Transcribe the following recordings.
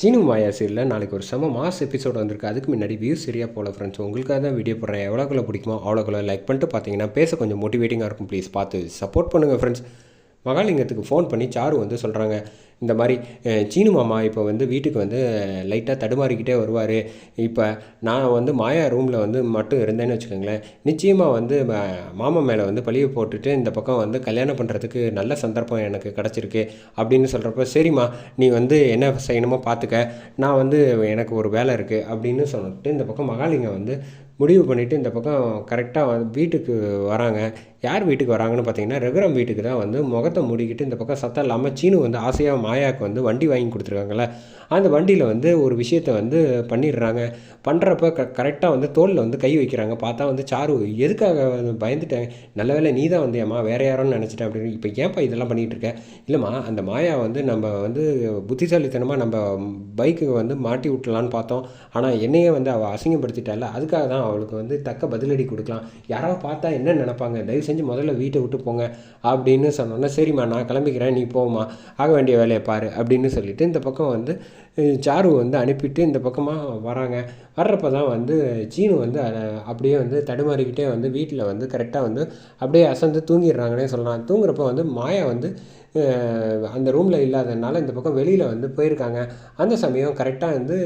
சீனு மாயா சீரியலில் நாளைக்கு ஒரு செம மாஸ் எபிசோட் வந்திருக்கு. அதுக்கு முன்னாடி வியூஸ் சரியாக போகல ஃப்ரெண்ட்ஸ் உங்களுக்காக தான் வீடியோ போடுறேன். எவ்வளோக்குள்ள பிடிக்குமோ அவ்வளோக்குள்ள லைக் பண்ணிட்டு பார்த்தீங்கன்னா பேச கொஞ்சம் மோட்டிவேட்டிங்காக இருக்கும். ப்ளீஸ் பார்த்து சப்போர்ட் பண்ணுங்கள் ஃப்ரெண்ட்ஸ் மகாலிங்கத்துக்கு ஃபோன் பண்ணி சாரு வந்து சொல்கிறாங்க இந்த மாதிரி சீனு மாமா இப்போ வந்து வீட்டுக்கு வந்து லைட்டாக தடுமாறிக்கிட்டே வருவார். இப்போ நான் வந்து மாயா ரூமில் வந்து மட்டும் இருந்தேன்னு வச்சுக்கோங்களேன். நிச்சயமாக வந்து மாமா மேலே வந்து பழியை போட்டுட்டு இந்த பக்கம் வந்து கல்யாணம் பண்ணுறதுக்கு நல்ல சந்தர்ப்பம் எனக்கு கிடச்சிருக்கு அப்படின்னு சொல்கிறப்ப சரிம்மா நீ வந்து என்ன செய்யணுமோ பார்த்துக்க நான் வந்து எனக்கு ஒரு வேலை இருக்குது அப்படின்னு சொல்லிட்டு இந்த பக்கம் மகாலிங்கம் வந்து முடிவு பண்ணிவிட்டு இந்த பக்கம் கரெக்டாக வந்து வீட்டுக்கு வராங்க. யார் வீட்டுக்கு வராங்கன்னு பார்த்தீங்கன்னா ரகுரம் வீட்டுக்கு தான் வந்து முகத்தை மூடிக்கிட்டு இந்த பக்கம் சத்தம் இல்லாமல் சீனு வந்து ஆசையாக மாயாவுக்கு வந்து வண்டி வாங்கி கொடுத்துருக்காங்கல்ல. அந்த வண்டியில் வந்து ஒரு விஷயத்தை வந்து பண்ணிடுறாங்க. பண்ணுறப்ப க கரெக்டாக வந்து தோளில் வந்து கை வைக்கிறாங்க. பார்த்தா வந்து சாரு எதுக்காக பயந்துட்டேன் நல்ல வேலை நீ தான் வந்தியாம்மா. வேற யாரோன்னு நினச்சிட்டேன் அப்படின்னு. இப்போ ஏன்ப்பா இதெல்லாம் பண்ணிகிட்டு இருக்க? இல்லைம்மா அந்த மாயா வந்து நம்ம வந்து புத்திசாலித்தனமாக நம்ம பைக்கு வந்து மாட்டி விட்டலான்னு பார்த்தோம். ஆனால் என்னையே வந்து அவள் அசிங்கப்படுத்திட்டால அதுக்காக தான் அவளுக்கு வந்து தக்க பதிலடி கொடுக்கலாம். யாராவது பார்த்தா என்ன நினப்பாங்க? தயவு செஞ்சு முதல்ல வீட்டை விட்டு போங்க அப்படின்னு சொன்னோன்னா சரிம்மா நான் கிளம்பிக்கிறேன் நீ போமா ஆக வேண்டிய வேலையை பாரு அப்படின்னு சொல்லிட்டு இந்த பக்கம் வந்து சாரு வந்து அனுப்பிட்டு இந்த பக்கமாக வராங்க. வர்றப்ப தான் வந்து சீனு வந்து அதை அப்படியே வந்து தடுமாறிக்கிட்டே வந்து வீட்டில் வந்து கரெக்டாக வந்து அப்படியே அசந்து தூங்கிடுறாங்கன்னே சொல்லலாம். தூங்குறப்ப வந்து மாயா வந்து அந்த ரூமில் இல்லாததுனால இந்த பக்கம் வெளியில் வந்து போயிருக்காங்க. அந்த சமயம் கரெக்டாக வந்து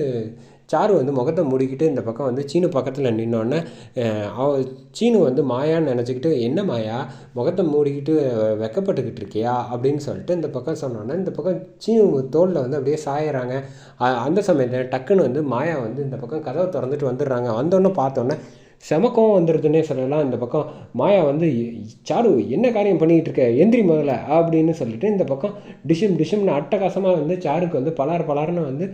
சாரு வந்து முகத்தை மூடிக்கிட்டு இந்த பக்கம் வந்து சீனு பக்கத்தில் நின்னோடனே அவ சீனு வந்து மாயான்னு நினச்சிக்கிட்டு என்ன மாயா? முகத்தை மூடிக்கிட்டு வெக்கப்பட்டுக்கிட்டு இருக்கியா? அப்படின்னு சொல்லிட்டு இந்த பக்கம் சொன்னோன்னே இந்த பக்கம் சீனு தோளில் வந்து அப்படியே சாயறாங்க. அ- அந்த சமயத்தில் டக்குன்னு வந்து மாயா வந்து இந்த பக்கம் கதவை திறந்துட்டு வந்துடுறாங்க. வந்தோடனே பார்த்தோன்னே செமக்கம் வந்துடுதுன்னே சொல்லலாம். இந்த பக்கம் மாயா வந்து சாரு என்ன காரியம் பண்ணிக்கிட்டு இருக்க எந்திரி முதல்ல அப்படின்னு சொல்லிட்டு இந்த பக்கம் டிஷம் டிஷம்னு அட்டகாசமாக வந்து சாருக்கு வந்து பலார் பலார்னு வந்து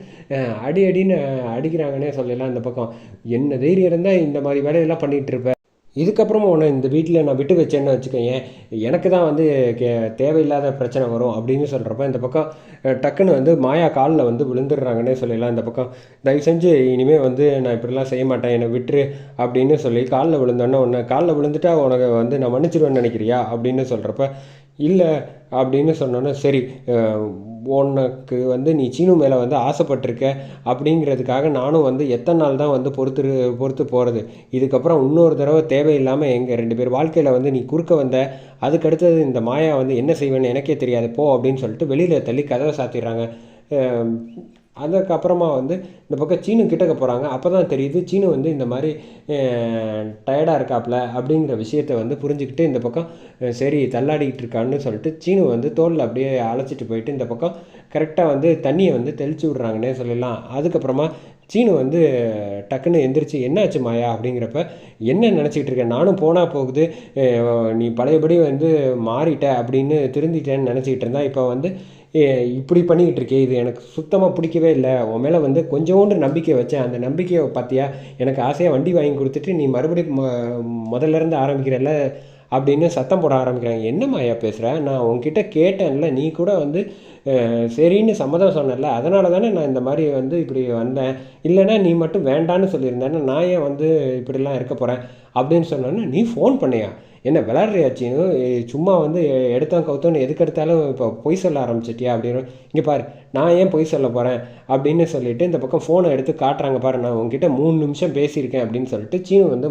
அடி அடின்னு அடிக்கிறாங்கன்னே சொல்லலாம். இந்த பக்கம் என்ன தைரியம் இருந்தால் இந்த மாதிரி வேலையெல்லாம் பண்ணிகிட்டு இருப்ப இதுக்கப்புறமா உன்னை இந்த வீட்டில் நான் விட்டு வச்சேன்னு வச்சுக்கோங்க எனக்கு தான் வந்து கே தேவையில்லாத பிரச்சனை வரும் அப்படின்னு சொல்கிறப்ப இந்த பக்கம் டக்குன்னு வந்து மாயா காலில் வந்து விழுந்துடுறாங்கன்னே சொல்லிடலாம் இந்த பக்கம். தயவு செஞ்சு இனிமேல் வந்து நான் இப்படிலாம் செய்ய மாட்டேன் என்னை விட்டுரு அப்படின்னு சொல்லி காலில் விழுந்தோன்னே உன்னை காலில் விழுந்துட்டா உனக்கு வந்து நான் மன்னிச்சிடுவேன்னு நினைக்கிறியா அப்படின்னு சொல்கிறப்ப இல்லை அப்படின்னு சொன்னோன்னே சரி உனக்கு வந்து நீ சீனு மேலே வந்து ஆசைப்பட்டிருக்க அப்படிங்கிறதுக்காக நானும் வந்து எத்தனை நாள் தான் வந்து பொறுத்து பொறுத்து போகிறது இதுக்கப்புறம் இன்னொரு தடவை தேவையில்லாமல் எங்கள் ரெண்டு பேர் வாழ்க்கையில் வந்து நீ குறுக்க வந்த அதுக்கடுத்தது இந்த மாயா வந்து என்ன செய்வேன்னு எனக்கே தெரியாது போ அப்படின்னு சொல்லிட்டு வெளியில் தள்ளி கதவை சாத்திடுறாங்க. அதுக்கப்புறமா வந்து இந்த பக்கம் சீனு கிட்டக்க போகிறாங்க அப்போ தான் தெரியுது சீனு வந்து இந்த மாதிரி டயர்டாக இருக்காப்புல அப்படிங்கிற விஷயத்த வந்து புரிஞ்சுக்கிட்டு இந்த பக்கம் சரி தள்ளாடிக்கிட்டு இருக்கான்னு சொல்லிட்டு சீனு வந்து தோலில் அப்படியே அழைச்சிட்டு போயிட்டு இந்த பக்கம் கரெக்டாக வந்து தண்ணியை வந்து தெளிச்சு விட்றாங்கன்னே சொல்லலாம். அதுக்கப்புறமா சீனு வந்து டக்குன்னு எந்திரிச்சு என்னாச்சு மாயா அப்படிங்கிறப்ப என்ன நினச்சிக்கிட்டு இருக்க? நானும் போனால் போகுது. நீ பழையபடி வந்து மாறிட்ட அப்படின்னு திருந்திட்டேன்னு நினச்சிக்கிட்டு இருந்தா இப்போ வந்து இப்படி பண்ணிக்கிட்டு இருக்கே இது எனக்கு சுத்தமாக பிடிக்கவே இல்லை. உன் மேலே வந்து கொஞ்சோண்டு நம்பிக்கை வச்சேன். அந்த நம்பிக்கையை பார்த்தியா எனக்கு ஆசையாக வண்டி வாங்கி கொடுத்துட்டு நீ மறுபடியும் முதல்ல இருந்து ஆரம்பிக்கிறல்ல அப்படின்னு சத்தம் போட ஆரம்பிக்கிறாங்க. என்ன மாயா பேசுகிற நான் உங்ககிட்ட கேட்டேன்ல நீ கூட வந்து சரின்னு சம்மதம் சொன்னல அதனால தானே நான் இந்த மாதிரி வந்து இப்படி வந்தேன். இல்லைன்னா நீ மட்டும் வேண்டான்னு சொல்லியிருந்தேன்னா நான் ஏன் வந்து இப்படிலாம் இருக்க போகிறேன் அப்படின்னு சொன்னோன்னா நீ ஃபோன் பண்ணியா? என்ன விளாட்றியாச்சின்னு சும்மா வந்து எடுத்தோம் கவுத்தோன்னு எதுக்கு எடுத்தாலும் இப்போ பொய் சொல்ல ஆரம்பிச்சிட்டியா அப்படின்னு இங்கே பாரு நான் ஏன் பொய் சொல்ல போகிறேன் அப்படின்னு சொல்லிட்டு இந்த பக்கம் ஃபோனை எடுத்து காட்டுறாங்க பாரு நான் உங்ககிட்ட மூணு நிமிஷம் பேசியிருக்கேன் அப்படின்னு சொல்லிட்டு சீனு வந்து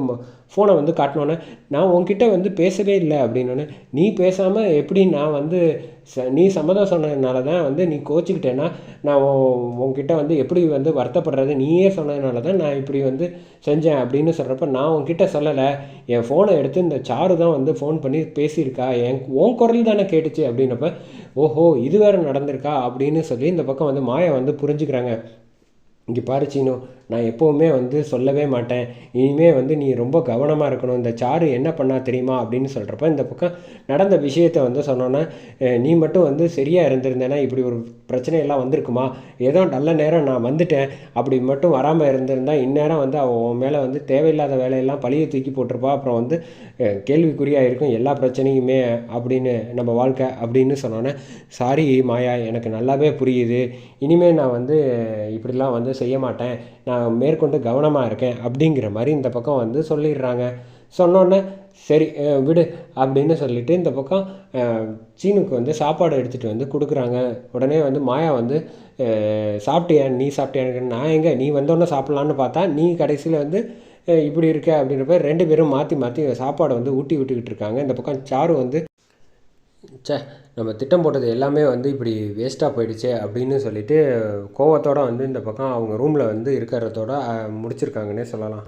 ஃபோனை வந்து காட்டினோன்னே நான் உங்ககிட்ட வந்து பேசவே இல்லை அப்படின்னோடனே நீ பேசாமல் எப்படி நான் வந்து ச- நீ சம்மதம் சொன்னதுனால தான் வந்து நீ கோச்சிக்கிட்டேன்னா நான் உங்ககிட்ட உன்கிட்ட வந்து எப்படி வந்து வருத்தப்படுறது நீயே சொன்னதுனால தான் நான் இப்படி வந்து செஞ்சேன் அப்படின்னு சொல்கிறப்ப நான் உன்கிட்ட சொல்லலை. என் ஃபோனை எடுத்து இந்த சாரு தான் வந்து ஃபோன் பண்ணி பேசியிருக்கா. என் உன் குரல் தானே கேட்டுச்சு அப்படின்னப்ப ஓஹோ இது வேறு நடந்திருக்கா அப்படின்னு சொல்லி இந்த பக்கம் வந்து மாயா வந்து புரிஞ்சுக்கிறாங்க. இங்கே பாரு சீனு நான் எப்போவுமே வந்து சொல்லவே மாட்டேன். இனிமேல் வந்து நீ ரொம்ப கவனமாக இருக்கணும். இந்த சாரு என்ன பண்ணா தெரியுமா? அப்படின்னு சொல்கிறப்ப இந்த பக்கம் நடந்த விஷயத்த வந்து சொன்னோன்னே நீ மட்டும் வந்து சரியாக இருந்திருந்தேன்னா இப்படி ஒரு பிரச்சனையெல்லாம் வந்திருக்குமா? ஏதோ நல்ல நேரம் நான் வந்துட்டேன். அப்படி மட்டும் வராமல் இருந்திருந்தா இந்நேரம் வந்து அவன் உன் மேலே வந்து தேவையில்லாத வேலையெல்லாம் பழியை தூக்கி போட்டிருப்பா. அப்புறம் வந்து கேள்விக்குறியாக இருக்கும் எல்லா பிரச்சனையுமே அப்படின்னு நம்ம வாழ்க்கை அப்படின்னு சொன்னோன்னே சாரி மாயா எனக்கு நல்லாவே புரியுது. இனிமேல் நான் வந்து இப்படிலாம் வந்து செய்ய மாட்டேன். நான் மேற்கொண்டு கவனமாக இருக்கேன் அப்படிங்கிற மாதிரி இந்த பக்கம் வந்து சொல்லிடுறாங்க. சொன்னோடனே சரி விடு அப்படின்னு சொல்லிட்டு இந்த பக்கம் சீனுக்கு வந்து சாப்பாடு எடுத்துகிட்டு வந்து கொடுக்குறாங்க. உடனே வந்து மாயா வந்து சாப்பிட்டியா? நீ சாப்பிட்டியான்னு நான் எங்கே? நீ வந்தோடனே சாப்பிட்லான்னு பார்த்தா நீ கடைசியில் வந்து இப்படி இருக்க அப்படின்றப்ப ரெண்டு பேரும் மாற்றி மாற்றி சாப்பாடை வந்து ஊட்டி விட்டுக்கிட்டு இருக்காங்க. இந்த பக்கம் சாரு வந்து ச்சே நம்ம திட்டம் போட்டது எல்லாமே வந்து இப்படி வேஸ்ட்டாக போயிடுச்சே அப்படின்னு சொல்லிவிட்டு கோவத்தோடு வந்து இந்த பக்கம் அவங்க ரூமில் வந்து இருக்கிறதோட முடிச்சிருக்காங்கன்னே சொல்லலாம்.